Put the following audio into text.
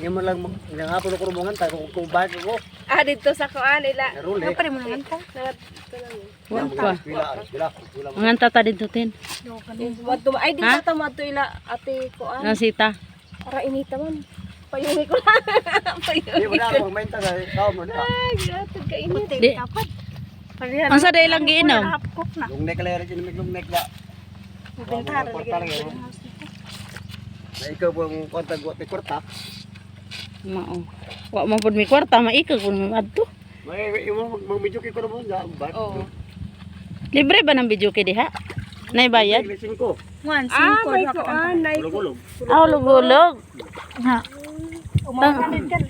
Tingnan mo lang, ilang hapon ako rumungan tayo kung kung bakit ako. Ah, dito sa kuan ila. Naruli. Ano pa rin mo naman ta? Wa pa. Bila. Ang tata dito tin. Ay di Ha? sa madto ila ate kuan. Nasita. Para inita man. Payungi ko lang. Payungi wala ko. akong mainta sa tao mo na. Ay, grabe ka init. Di. Ang sa day lang giinom. Yung neck lang rin, yung neck na. Bintara. Na ikaw po ang kontag wa kwarta. Mao. Wa man pud mi kwarta maika kun adto. May imo mag-video kay ko naman da. Ba? Oo. Libre ba ng video kay diha? Nay bayad? Gising ko. Wan, ah, may kuan. Nay Ulog-ulog. Aw lugulog. Umakan din kan.